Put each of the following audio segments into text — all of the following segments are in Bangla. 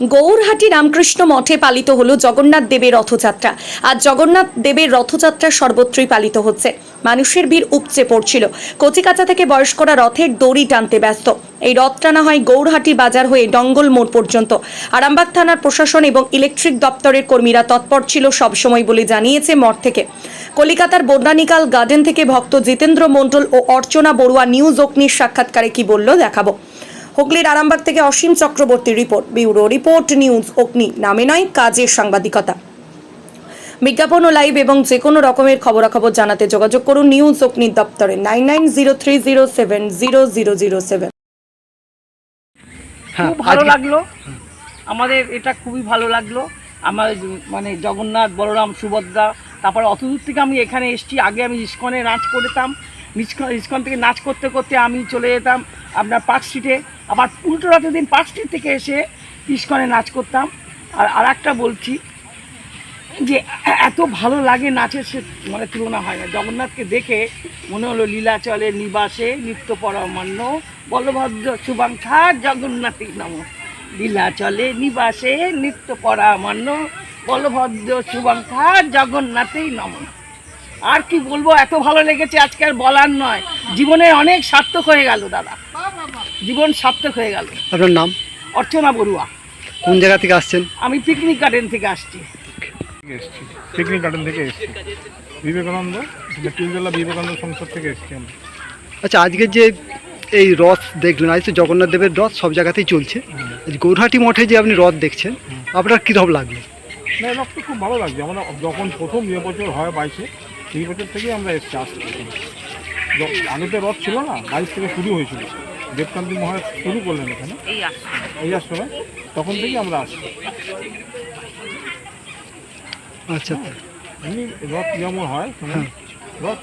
গৌরহাটি রামকৃষ্ণ মঠে পালিত হলো জগন্নাথ দেবের রথযাত্রা। আজ জগন্নাথ দেবের রথযাত্রা সর্বত্রই পালিত হচ্ছে। মানুষের ভিড় উপচে পড়ছিল। কচিকাচা থেকে বয়স্করা রথের দড়ি টানতে ব্যস্ত। এই রথ টানা হয় গৌরহাটি বাজার হয়ে ডঙ্গল মোড় পর্যন্ত। আরামবাগ থানার প্রশাসন এবং ইলেকট্রিক দপ্তরের কর্মীরা তৎপর ছিল সবসময় বলে জানিয়েছে মঠ থেকে। কলিকাতার বোটানিক্যাল গার্ডেন থেকে ভক্ত জিতেন্দ্র মণ্ডল ও অর্চনা বড়ুয়া নিউজ অগ্নির সাক্ষাৎকারে কি বলল দেখাবো। হুগলির আরামবাগ থেকে Asim Chakraborty report. Bureau report news Agni. নামে নয় কাজের সাংবাদিকতা। বিজ্ঞাপন ও লাইভ এবং যে কোনো রকমের খবরাখবর জানাতে যোগাযোগ করুন নিউজ অগ্নি দপ্তরে nine nine zero three zero seven zero zero zero seven. হ্যাঁ খুব ভালো লাগল। আমাদের এটা খুবই ভালো লাগল। আমার মানে জগন্নাথ বলরাম সুভদ্রা তারপরে অত দূর থেকে আমি এখানে এসেছি। আগে আমি ইস্কনে নাচ করতাম। ইস্কন ইস্কন থেকে নাচ করতে করতে আমি চলে যেতাম আপনার পার্ক স্ট্রিটে। আবার উল্টো রাতের দিন স্ট্রিট থেকে এসে ইস্কনে নাচ করতাম। আর আর একটা বলছি যে, এত ভালো লাগে নাচের সে মানে তুলনা হয় না। জগন্নাথকে দেখে মনে হলো লীলাচলে নিবাসে নিত্য পরমান্য বলভদ্র শুভাঙ্ক্ষা জগন্নাথী নম। লীলাচলে নিবাসে নিত্য পরামান্য। বলভদ্র শুভাঙ্ক্ষা জগন্নাথেই নম। আর কি বলব, এত ভালো লেগেছে আজকে আর বলার নয়। জীবনে অনেক সার্থক হয়ে গেল দাদা। জীবন সার্থক হয়ে গেল। আপনার নাম? অর্চনা বড়ুয়া। কোন জায়গা থেকে আসছেন? আমি পিকনিক গার্ডেন থেকে আসছি। থেকে এসেছি। পিকনিক গার্ডেন থেকে এসেছি। বিবেকানন্দ টিউজেলা বিবেকানন্দ সংসদ থেকে এসেছি আমরা আচ্ছা আজকে যে এই রথ দেখলেন আজ তো জগন্নাথ দেবের রথ সব জায়গাতেই চলছে। আজ গৌরহাটি মঠে যে আপনি রথ দেখছেন আপনার কীরকম লাগল? না এই রথটা খুব ভালো লাগছে। আমরা যখন প্রথম এ বছর হয় বাইশে সেই বছর থেকেই আমরা এসেছি আসতে আগে তো রথ ছিল না বাইশ থেকে শুরু হয়েছিল। দেবকান্তি মহারাজ শুরু করলেন এখানে। এই আশ্রমে তখন থেকেই আমরা আসছি। আচ্ছা। এমনি রথ যেমন হয় মানে হ্যাঁ। রথ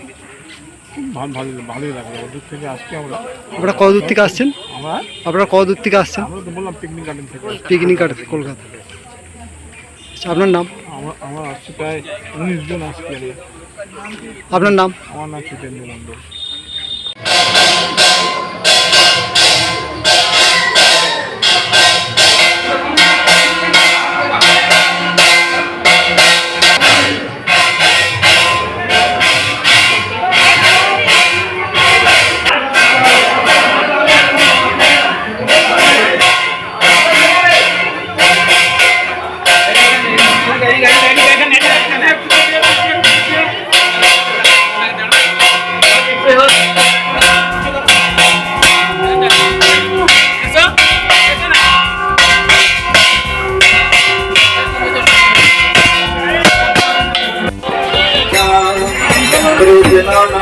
খুব ভালো ভালো ভালোই লাগে। দূর থেকে আসছি আমরা। আপনারা কত দূর থেকে আসছেন? আমরা? আপনারা কত দূর থেকে আসছেন? আমরা তো বললাম পিকনিক গার্ডেন থেকে পিকনিক কাটতে কলকাতা আচ্ছা আপনার নাম? আমরা আমরা আসছি প্রায় উনিশ জন আসছি আপনার নাম? আমার নাম জিতেন্দ্র মণ্ডল you.